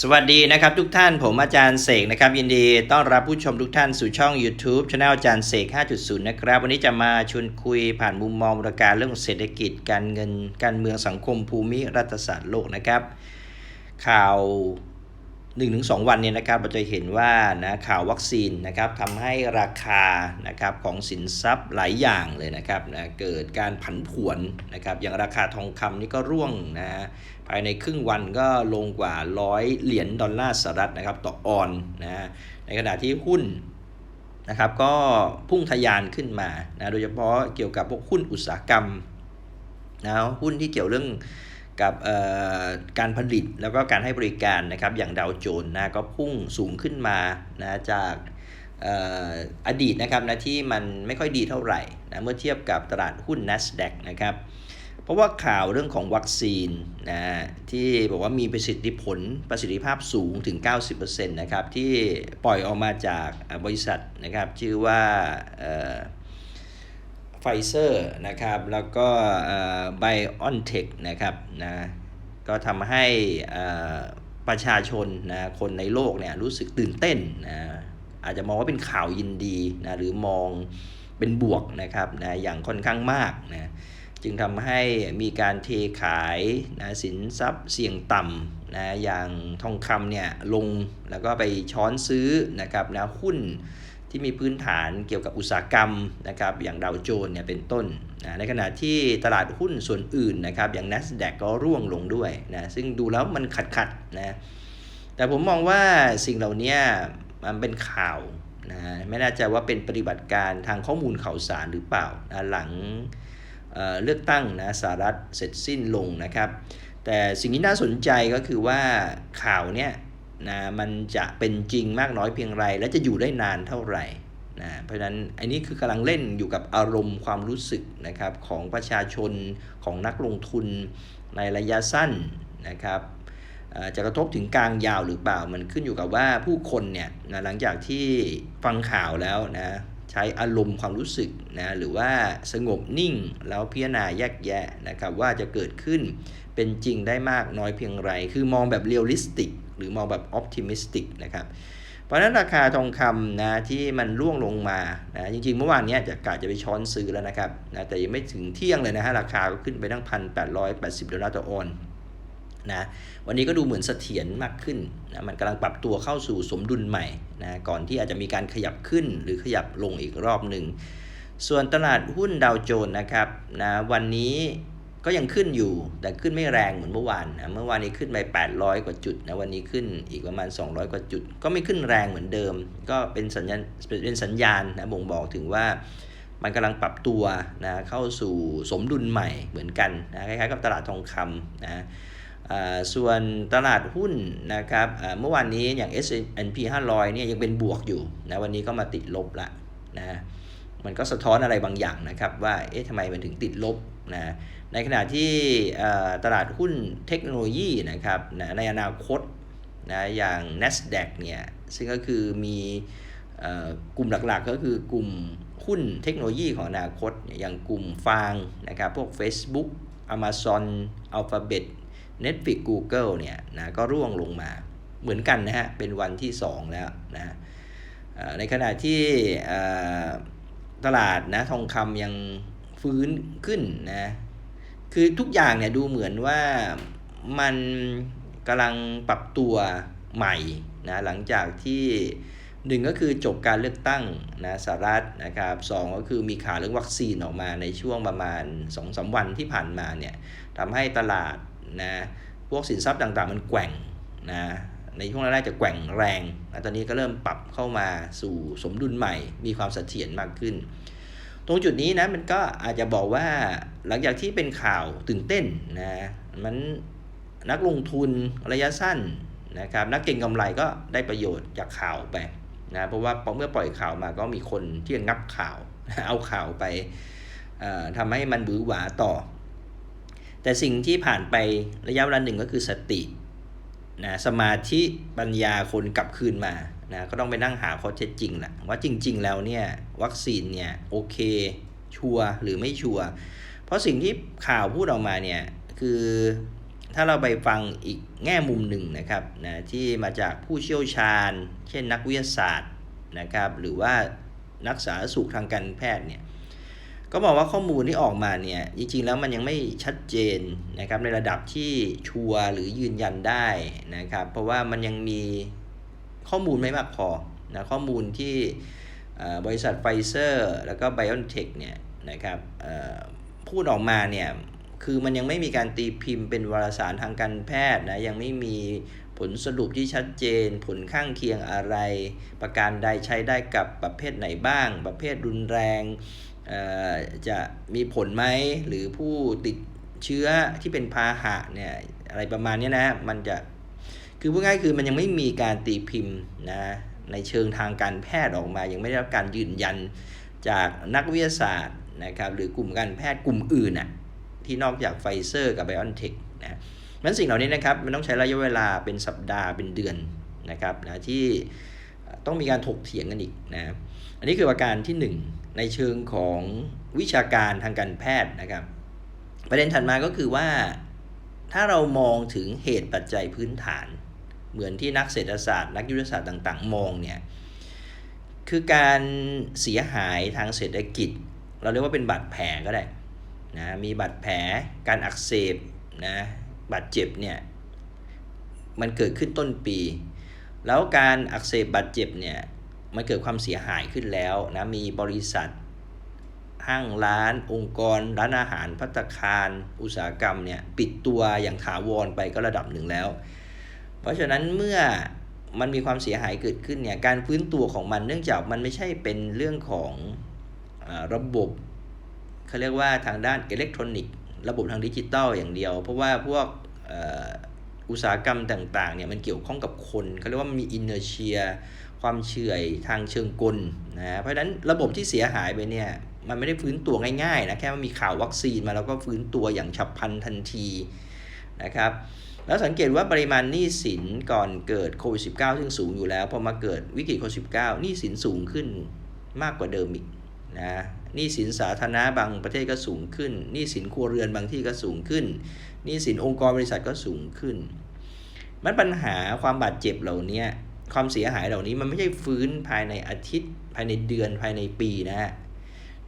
สวัสดีนะครับทุกท่านผมอาจารย์เสกนะครับ ยินดีต้อนรับผู้ชมทุกท่านสู่ช่อง YouTube ช anel อาจารย์เสก 5.0 นะครับ วันนี้จะมาชวนคุยผ่านมุมมองบรการเรื่องเศรษฐกิจ การเงิน การเมืองสังคมภูมิรัฐศาสตร์โลกนะครับ ข่าว 1-2 วันเนี่ยนะครับเราจะเห็นว่านะข่าววัคซีนนะครับทำให้ราคานะครับของสินทรัพย์หลายอย่างเลยนะครับนะเกิดการผันผวนนะครับอย่างราคาทองคำนี่ก็ร่วงนะภายในครึ่งวันก็ลงกว่า 100 เหรียญดอลลาร์สหรัฐนะครับต่อออนนะในขณะที่หุ้นนะครับก็พุ่งทะยานขึ้นมานะโดยเฉพาะเกี่ยวกับพวกหุ้นอุตสาหกรรมนะหุ้นที่เกี่ยวเรื่อง กับการผลิตแล้วก็การให้บริการนะครับอย่างดาวโจนส์นะก็พุ่งสูงขึ้นมานะจากอดีตนะครับนะที่มันไม่ค่อยดีเท่าไหร่นะเมื่อเทียบกับตลาดหุ้น NASDAQ นะครับเพราะว่าข่าวเรื่องของวัคซีนนะที่บอกว่ามีประสิทธิผลประสิทธิภาพสูงถึง 90%นะครับที่ปล่อยออกมาจากบริษัทนะครับชื่อว่า ไฟเซอร์นะครับแล้วก็ไบออนเทคนะครับนะก็ทำให้ประชาชนนะคนในโลกเนี่ยรู้สึกตื่นเต้นนะอาจจะมองว่าเป็นข่าวยินดีนะหรือมองเป็นบวกนะครับนะอย่างค่อนข้างมากนะจึงทำให้มีการเทขายนะสินทรัพย์เสี่ยงต่ำนะอย่างทองคำเนี่ยลงแล้วก็ไปช้อนซื้อนะครับนะหุ้น ที่มีพื้นฐานเกี่ยวกับอุตสาหกรรมนะครับอย่างดาวโจนส์เนี่ยเป็นต้นนะในขณะที่ตลาดหุ้นส่วนอื่นนะครับอย่าง NASDAQ ก็ร่วงลงด้วยนะซึ่งดูแล้วมันขัดขัดนะแต่ผมมองว่าสิ่งเหล่านี้มันเป็นข่าวนะไม่แน่ใจว่าเป็นปฏิบัติการทางข้อมูลข่าวสารหรือเปล่านะหลังเเลือกตั้งนะสหรัฐเสร็จสิ้นลงนะครับ แต่สิ่งที่น่าสนใจก็คือว่าข่าวเนี้ย นะมันจะเป็นจริงมากน้อยเพียงไร และจะอยู่ได้นานเท่าไหร่นะเพราะฉะนั้นอันนี้คือกำลังเล่นอยู่กับอารมณ์ความรู้สึกนะครับของประชาชนของนักลงทุนในระยะสั้นนะครับจะกระทบถึงกลางยาวหรือเปล่ามันขึ้นอยู่กับว่าผู้คนเนี่ยนะหลังจากที่ฟังข่าวแล้วนะใช้อารมณ์ความรู้สึกนะหรือว่าสงบนิ่งแล้วพิจารณาแยกแยะนะครับว่าจะเกิดขึ้นเป็นจริงได้มากน้อยเพียงไร คือมองแบบเรียลลิสติก หรือมองแบบออ t ติมิสติกนะครับเพราะนั้นราคาทองคำนะที่มันร่วงลงมานะจริงๆ เมื่อวานนี้จะกาจะไปช้อนซื้อแล้วนะครับนะแต่ยังไม่ถึงเที่ยงเลยนะฮะราคาก็ขึ้นไปตั้งพันแปดร้อยแปดสิบดอลลาร์ต่อออนนะวันนี้ก็ดูเหมือนเสถียรมากขึ้นนะมันกำลังปรับตัวเข้าสู่สมดุลใหม่นะก่อนที่อาจจะมีการขยับขึ้นหรือขยับลงอีกรอบหนึ่งส่วนตลาดหุ้นดาวโจนส์นะครับนะวันนี้ ก็ยังขึ้นอยู่ แต่ขึ้นไม่แรงเหมือนเมื่อวานนะเมื่อวานนี้ขึ้นไป 800 กว่าจุดนะวันนี้ขึ้นอีกประมาณ 200 กว่าจุด ก็ไม่ขึ้นแรงเหมือนเดิม ก็เป็นสัญญาณเป็นสัญญาณนะบ่งบอกถึงว่ามันกำลังปรับตัวนะเข้าสู่สมดุลใหม่เหมือนกันนะคล้ายๆกับตลาดทองคำนะส่วนตลาดหุ้นนะครับเมื่อวานนี้อย่าง S&P 500เนี่ยยังเป็นบวกอยู่นะวันนี้ก็มาติดลบละนะมันก็สะท้อนอะไรบางอย่างนะครับว่าเอ๊ะทำไมมันถึงติดลบ นะในขณะที่ตลาดหุ้นเทคโนโลยีนะครับนะในอนาคตนะอย่าง NASDAQ เนี่ยซึ่งก็คือมีกลุ่มหลักๆ ก็คือกลุ่มหุ้นเทคโนโลยีของอนาคต อย่างกลุ่มฟางนะครับพวก Facebook Amazon Alphabet Netflix Google เนี่ยนะก็ร่วงลงมาเหมือนกันนะฮะ เป็นวันที่ 2 แล้วนะในขณะที่ตลาดนะทองคำยัง ฟื้นขึ้นนะ คือทุกอย่างเนี่ยดูเหมือนว่ามันกำลังปรับตัวใหม่นะหลังจากที่หนึ่งก็คือจบการเลือกตั้งนะสหรัฐนะครับสก็คือมีข่าวเรื่องวัคซีนออกมาในช่วงประมาณ2อสวันที่ผ่านมาเนี่ยทำให้ตลาดนะพวกสินทรัพย์ต่างๆ มันแกว่งนะในช่วงแรกจะแกว่งแรงนะตอนนี้ก็เริ่มปรับเข้ามาสู่สมดุลใหม่ มีความเสถียรมากขึ้น ตรงจุดนี้นะมันก็อาจจะบอกว่าหลังจากที่เป็นข่าวตื่นเต้นนะมันนักลงทุนระยะสั้นนะครับนักเก็งกำไรก็ได้ประโยชน์จากข่าวไปนะเพราะว่าเมื่อปล่อยข่าวมาก็มีคนที่งับข่าวเอาข่าวไปทำให้มันบือหวาต่อ แต่สิ่งที่ผ่านไประยะเวลาหนึ่งก็คือสตินะสมาธิปัญญาคนกลับคืนมา นะก็ต้องไปนั่งหาข้อเท็จจริงแหละว่าจริง ๆ แล้วเนี่ยวัคซีนเนี่ยโอเคชัวร์หรือไม่ชัวร์เพราะสิ่งที่ข่าวพูดออกมาเนี่ยคือถ้าเราไปฟังอีกแง่มุมหนึ่งนะครับนะที่มาจากผู้เชี่ยวชาญ เช่นนักวิทยาศาสตร์นะครับหรือว่านักสาธารณสุขทางการแพทย์เนี่ยก็บอกว่าข้อมูลที่ออกมาเนี่ยจริงๆแล้วมันยังไม่ชัดเจนนะครับในระดับที่ชัวร์หรือยืนยันได้นะครับเพราะว่ามันยังมี ข้อมูลไม่มากพอนะข้อมูลที่บริษัทไฟเซอร์แล้วก็ b i o n t e c h เนี่ยนะครับพูดออกมาเนี่ยคือมันยังไม่มีการตีพิมพ์เป็นวารสารทางการแพทย์นะยังไม่มีผลสรุปที่ชัดเจน ผลข้างเคียงอะไร ประการใดใช้ได้กับประเภทไหนบ้าง ประเภทรุนแรงจะมีผลไหมหรือผู้ติดเชื้อที่เป็นพาหะเนี่ยอะไรประมาณนี้นะมันจะ คือพูดง่ายคือมันยังไม่มีการตีพิมพ์นะในเชิงทางการแพทย์ออกมา ยังไม่ได้รับการยืนยันจากนักวิทยาศาสตร์นะครับหรือกลุ่มการแพทย์กลุ่มอื่นน่ะที่นอกจากไฟเซอร์กับไบออนเทคนะมันสิ่งเหล่านี้นะครับมันต้องใช้ระยะเวลาเป็นสัปดาห์เป็นเดือนนะครับนะที่ต้องมีการถกเถียงกันอีกนะอันนี้คือประการที่ 1 ในเชิงของวิชาการทางการแพทย์นะครับ ประเด็นถัดมาก็คือว่าถ้าเรามองถึงเหตุปัจจัยพื้นฐาน เหมือนที่นักเศรษฐศาสตร์ นักยุทธศาสตร์ต่าง ๆ มองเนี่ยคือการเสียหายทางเศรษฐกิจ เราเรียกว่าเป็นบาดแผลก็ได้นะมีบาดแผลการอักเสบนะบาดเจ็บเนี่ยมันเกิดขึ้นต้นปี แล้วการอักเสบบาดเจ็บเนี่ยมันเกิดความเสียหายขึ้นแล้วนะมีบริษัทห้างร้าน องค์กร ร้านอาหารพัตตาคาร อุตสาหกรรมเนี่ยปิดตัวอย่างถาวรไปก็ระดับหนึ่งแล้ว เพราะฉะนั้นเมื่อมันมีความเสียหายเกิดขึ้นเนี่ยการฟื้นตัวของมันเนื่องจากมันไม่ใช่เป็นเรื่องของอระบบเขาเรียกว่าทางด้านอิเล็กทรอนิกส์ระบบทางดิจิตอลอย่างเดียว เพราะว่าพวกอุตสาหกรรมต่างๆเนี่ยมันเกี่ยวข้องกับคนเขาเรียกว่ามีอินเนอร์เชียความเฉื่อยทางเชิงกลนะเพราะฉะนั้นระบบที่เสียหายไปเนี่ยมันไม่ได้ฟื้นตัวง่ายๆนะแค่ว่ามีข่าววัคซีนมาแล้วก็ฟื้นตัวอย่างฉับพลันทันทีนะครับ แล้วสังเกตว่าปริมาณหนี้สินก่อนเกิดโควิด -19 ซึ่งสูงอยู่แล้วพอมาเกิดวิกฤตโควิด -19 หนี้สินสูงขึ้นมากกว่าเดิมอีกนะหนี้สินสาธารณะบางประเทศก็สูงขึ้นหนี้สินครัวเรือนบางที่ก็สูงขึ้นหนี้สินองค์กรบริษัทก็สูงขึ้น มันปัญหาความบาดเจ็บเหล่านี้ความเสียหายเหล่านี้มันไม่ใช่ฟื้นภายในอาทิตย์ ภายในเดือนภายในปีนะฮะ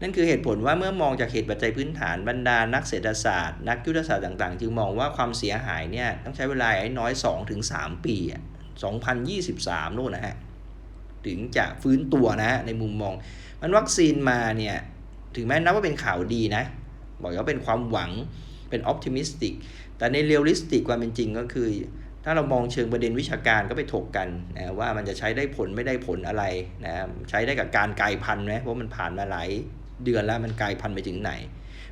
นั่นคือเหตุผลว่าเมื่อมองจากเหตุปัจจัยพื้นฐานบรรดานักเศรษฐศาสตร์ นักยุทธศาสตร์ต่างๆ จึงมองว่าความเสียหายเนี่ยต้องใช้เวลาให้น้อย 2-3 ปีอะ2023นู่นนะฮะถึงจะฟื้นตัวนะฮะในมุมมอง มันวัคซีนมาเนี่ยถึงแม้นับว่าเป็นข่าวดีนะ บอกว่าเป็นความหวังเป็นออ t ติมิสติกแต่ในเรียลลิสติกความเป็นจริงก็คือ ถ้าเรามองเชิงประเด็นวิชาการก็ไปถกกันนะว่ามันจะใช้ได้ผลไม่ได้ผลอะไรนะใช้ได้กับการกลายพันธุ์ไหมเพราะมันผ่านมาหลาย เดือนแล้วมันกลายพันธุ์ไปถึงไหน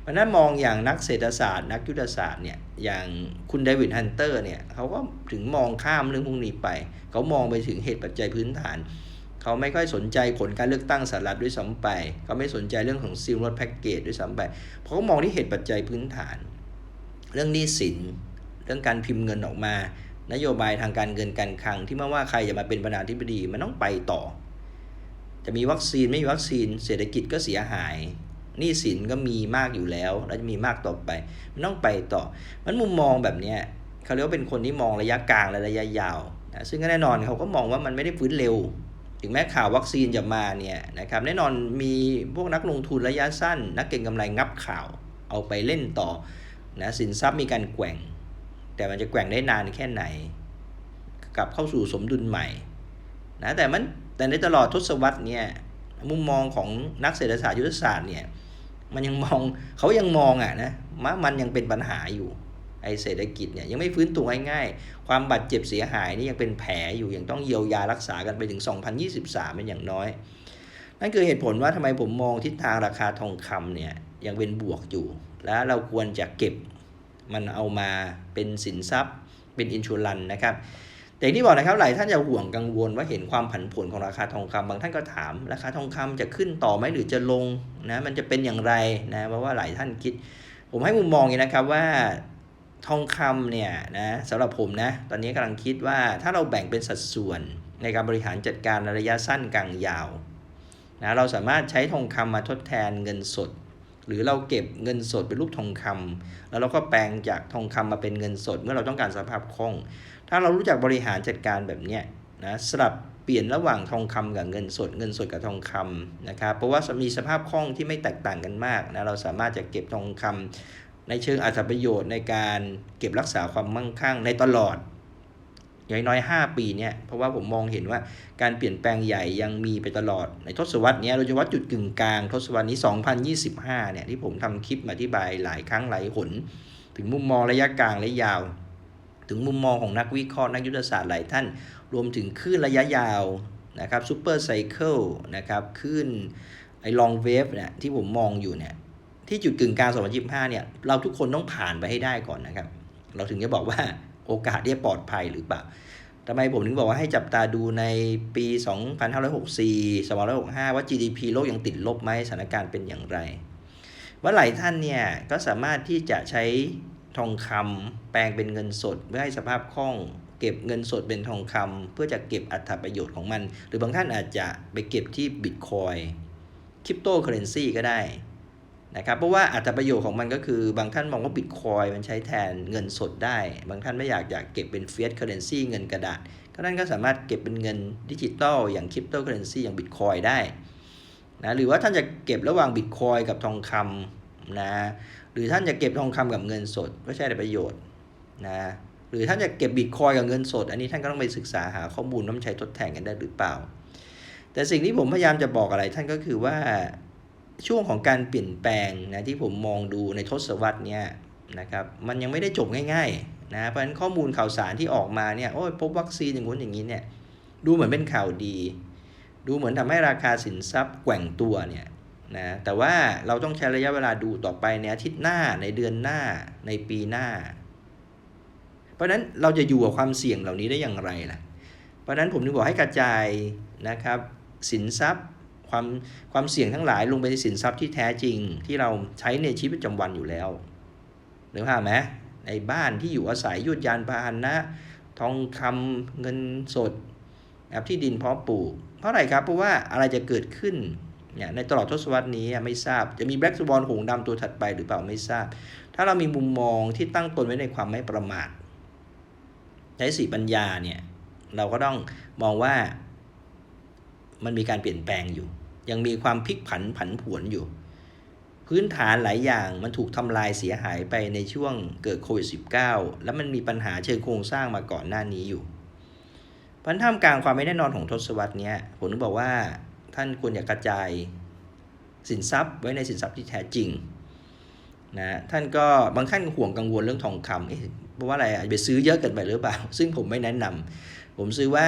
เพราะนั้นมองอย่างนักเศรษฐศาสตร์นักยุทธศาสตร์เนี่ยอย่างคุณเดวิดฮันเตอร์เนี่ยเขาก็ถึงมองข้ามเรื่องพวกนี้ไปเขามองไปถึงเหตุปัจจัยพื้นฐานเขาไม่ค่อยสนใจผลการเลือกตั้งสหรัฐด้วยซ้ำไปเขาไม่สนใจเรื่องของซิลลดแพ็กเกจด้วยซ้ำไปเพราะเขามองที่เหตุปัจจัยพื้นฐาน เรื่องหนี้สินเรื่องการพิมพ์เงินออกมา นโยบายทางการเงินการคลังที่ไม่ว่าใครจะมาเป็นประธานาธิบดีมันต้องไปต่อ จะมีวัคซีนไม่มีวัคซีน เศรษฐกิจก็เสียหายหนี้สินก็มีมากอยู่แล้วแล้วจะมีมากต่อไป มันต้องไปต่อ มันมุมมองแบบเนี้ยเขาเรียกว่าเป็นคนที่มองระยะกลางและระยะยาวนะซึ่งก็แน่นอนเขาก็มองว่ามันไม่ได้ฟื้นเร็ว ถึงแม้ข่าววัคซีนจะมาเนี่ยนะครับแน่นอนมีพวกนักลงทุนระยะสั้น นักเก็งกำไรงับข่าว เอาไปเล่นต่อนะสินทรัพย์มีการแกว่ง แต่มันจะแกว่งได้นานแค่ไหน กลับเข้าสู่สมดุลใหม่นะแต่มัน แต่ในตลอดทศวรรษเนี่ยมุมมองของนักเศรษฐศาสตร์ยุทธศาสตร์เนี่ยมันยังมองเขายังมองอะนะว่ามันยังเป็นปัญหาอยู่ไอเศรษฐกิจเนี่ยยังไม่ฟื้นตัวง่ายๆ ความบาดเจ็บเสียหายนี่ยังเป็นแผลอยู่ยังต้องเยียวยารักษากันไปถึง 2023 เป็นอย่างน้อย นั่นคือเหตุผลว่าทำไมผมมองทิศทางราคาทองคำเนี่ยยังเป็นบวกอยู่ แล้วเราควรจะเก็บมันเอามาเป็นสินทรัพย์เป็นอินชูรันนะครับ แต่อย่างที่บอกนะครับหลายท่านจะห่วงกังวลว่าเห็นความผันผวนของราคาทองคำบางท่านก็ถาม ราคาทองคำจะขึ้นต่อไหมหรือจะลงนะมันจะเป็นอย่างไรนะเพราะว่าหลายท่านคิด ผมให้มุมมองอย่างนี้นะครับว่าทองคำเนี่ยนะสำหรับผมนะตอนนี้กำลังคิดว่าถ้าเราแบ่งเป็นสัดส่วนในการบริหารจัดการในระยะสั้นกลางยาวนะเราสามารถใช้ทองคำมาทดแทนเงินสด หรือเราเก็บเงินสดเป็นรูปทองคำแล้วเราก็แปลงจากทองคำมาเป็นเงินสด เมื่อเราต้องการสภาพคล่อง ถ้าเรารู้จักบริหารจัดการแบบเนี้ยนะสลับเปลี่ยนระหว่างทองคำกับเงินสด เงินสดกับทองคำนะครับเพราะว่ามีสภาพคล่องที่ไม่แตกต่างกันมากนะเราสามารถจะเก็บทองคำในเชิงอัตประโยชน์ในการเก็บรักษาความมั่งคั่งในตลอดอย่างน้อย 5 ปีเนี่ยเพราะว่าผมมองเห็นว่าการเปลี่ยนแปลงใหญ่ยังมีไปตลอดในทศวรรษนี้โดยเฉพาะจุดกึ่งกลางทศวรรษนี้ 2025เนี่ยที่ผมทำคลิปมาอธิบายหลายครั้งหลายหน ถึงมุมมองระยะกลางและยาว ถึงมุมมองของนักวิเคราะห์นักยุทธศาสตร์หลายท่าน รวมถึงคลื่นระยะยาวนะครับซูเปอร์ไซเคิลนะครับคลื่นไอ้ลองเวฟเนี่ยที่ผมมองอยู่เนี่ยที่จุดกึ่งกลาง 2025 เนี่ยเราทุกคนต้องผ่านไปให้ได้ก่อนนะครับ เราถึงจะบอกว่าโอกาสที่จะปลอดภัยหรือเปล่าทำไมผมถึงบอกว่าให้จับตาดูในปี 2564 2565 ว่า GDP โลกยังติดลบไหมสถานการณ์เป็นอย่างไร ว่าหลายท่านเนี่ยก็สามารถที่จะใช้ ทองคำแปลงเป็นเงินสดเพื่อให้สภาพคล่อง เก็บเงินสดเป็นทองคำเพื่อจะเก็บอัตราประโยชน์ของมัน หรือบางท่านอาจจะไปเก็บที่บิตคอยคริปโตเคอเรนซีก็ได้นะครับเพราะว่าอัตราประโยชน์ของมันก็คือบางท่านมองว่าบิตคอยมันใช้แทนเงินสดได้ บางท่านไม่อยากอยากเก็บเป็นเฟียสเคอเรนซีเงินกระดาษก็ท่านก็สามารถเก็บเป็นเงินดิจิตอลอย่างคริปโตเคอเรนซีอย่างบิตคอยได้นะหรือว่าท่านจะเก็บระหว่างบิตคอยกับทองคำนะ รือท่านจะเก็บทองคำกับเงินสดก็ใช้ประโยชน์นะหรือท่านจะเก็บบิตคอยกับเงินสด อันนี้ท่านก็ต้องไปศึกษาหาข้อมูลน้ำใช้ทดแทนกันได้หรือเปล่า แต่สิ่งที่ผมพยายามจะบอกอะไรท่านก็คือว่าช่วงของการเปลี่ยนแปลงนะที่ผมมองดูในทศวรรษเนี้ยนะครับมันยังไม่ได้จบง่ายๆนะเพราะฉะนั้นข้อมูลข่าวสารที่ออกมาเนี่ยโอ้ยพบวัคซีนอย่างงู้นอย่างนี้เนี่ยดูเหมือนเป็นข่าวดี ดูเหมือนทำให้ราคาสินทรัพย์แกว่งตัวเนี่ย นะแต่ว่าเราต้องใช้ระยะเวลาดูต่อไปในอาทิตย์หน้าในเดือนหน้าในปีหน้า เพราะฉะนั้นเราจะอยู่กับความเสี่ยงเหล่านี้ได้อย่างไรล่ะ เพราะฉะนั้นผมถึงบอกให้กระจายนะครับสินทรัพย์ความความเสี่ยงทั้งหลายลงไปในสินทรัพย์ที่แท้จริงที่เราใช้ในชีวิตประจำวันอยู่แล้วหรือภาไหมในบ้านที่อยู่อาศัยยุดยานพาหนะ ทองคำเงินสดแบบที่ดินเพาะปลูกเพราะอะไรครับเพราะว่าอะไรจะเกิดขึ้น เนี่ยในตลอดทศวรรษนี้ไม่ทราบ จะมีแบล็กสวอนหงดำตัวถัดไปหรือเปล่าไม่ทราบ ถ้าเรามีมุมมองที่ตั้งตนไว้ในความไม่ประมาทใช้สีปัญญาเนี่ยเราก็ต้องมองว่ามันมีการเปลี่ยนแปลงอยู่ ยังมีความพลิกผันผันผวนอยู่ พื้นฐานหลายอย่างมันถูกทำลายเสียหายไปในช่วงเกิดโควิด -19 แล้วมันมีปัญหาเชิงโครงสร้างมาก่อนหน้านี้อยู่พันท่ามกลางความไม่แน่นอนของทศวรรษนี้ผมบอกว่า ท่านควรอยากกระจายสินทรัพย์ไว้ในสินทรัพย์ที่แท้จริงนะท่านก็บางท่านห่วงกังวลเรื่องทองคำเอ๊ะเพราะว่าอะไรอาจจะไปซื้อเยอะเกินไปหรือเปล่า ซึ่งผมไม่แนะนำผมซื้อว่า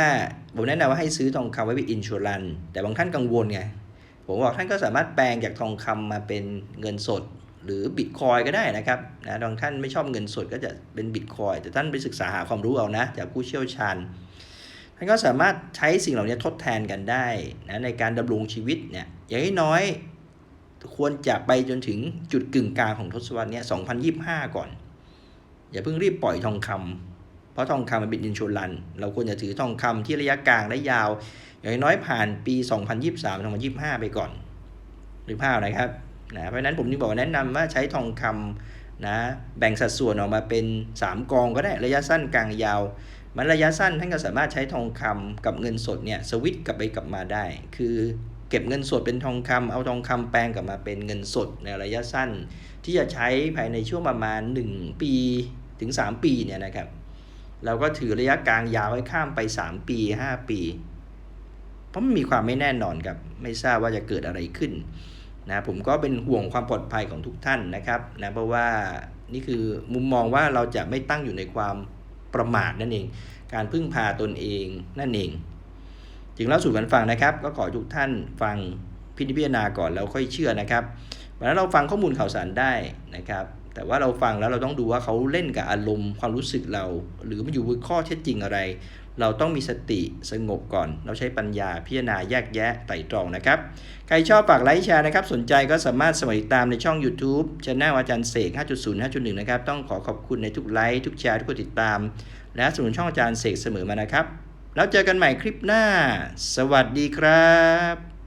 ผมแนะนำว่าให้ซื้อทองคำไว้เป็นอินชัวรันแต่บางท่านกังวลไงผมบอกท่านก็สามารถแปลงจากทองคำมาเป็นเงินสดหรือบิตคอยก็ได้นะครับนะบางท่านไม่ชอบเงินสดก็จะเป็นบิตคอยแต่ท่านไปศึกษาหาความรู้เอานะจากผู้เชี่ยวชาญ ท่านก็สามารถใช้สิ่งเหล่านี้ทดแทนกันได้นะในการดำรงชีวิตเนี่ยอย่างน้อยควรจะไปจนถึงจุดกึ่งกลางของทศวรรษนี้2025 ก่อน อย่าเพิ่งรีบปล่อยทองคำเพราะทองคำมันเป็นอินชูรัน เราควรจะถือทองคำที่ระยะกลางและยาว อย่างน้อยผ่านปี 2023 2025 ไปก่อนหรือภาพนะครับนะเพราะนั้นผมจึงบอกแนะนำว่าใช้ทองคำนะแบ่งสัดส่วนออกมาเป็น 3 กองก็ได้ระยะสั้นกลางยาว มันระยะสั้นท่านก็สามารถใช้ทองคำกับเงินสดเนี่ยสวิตกลับไปกลับมาได้ คือเก็บเงินสดเป็นทองคำเอาทองคำแปลงกลับมาเป็นเงินสดในระยะสั้น ที่จะใช้ภายในช่วงประมาณ 1 ปีถึง 3 ปีเนี่ยนะครับ เราก็ถือระยะกลางยาวให้ข้ามไป 3 ปี 5 ปี เพราะมันมีความไม่แน่นอนครับ ไม่ทราบว่าจะเกิดอะไรขึ้นนะผมก็เป็นห่วงความปลอดภัยของทุกท่านนะครับนะเพราะว่านี่คือมุมมองว่าเราจะไม่ตั้งอยู่ในความ ประมาทนั่นเอง การพึ่งพาตนเองนั่นเอง จึงเล่าสู่กันฟังนะครับ ก็ขอทุกท่านฟังพิจารณาก่อนแล้วค่อยเชื่อนะครับวันนั้นเราฟังข้อมูลข่าวสารได้นะครับ แต่ว่าเราฟังแล้วเราต้องดูว่าเขาเล่นกับอารมณ์ความรู้สึกเรา หรือมันอยู่บนข้อเท็จจริงอะไร เราต้องมีสติสงบก่อน เราใช้ปัญญาพิจารณาแยกแยะไต่ตรองนะครับ ใครชอบฝากไลค์แชร์นะครับ สนใจก็สามารถสมัครติดตามในช่อง YouTube ช anel อาจารย์เสก 5.0 5.1 นะครับ ต้องขอขอบคุณในทุกไลค์ทุกแชร์ทุกกดติดตาม และสนุนช่องอาจารย์เสกเสมอมานะครับ แล้วเจอกันใหม่คลิปหน้า สวัสดีครับ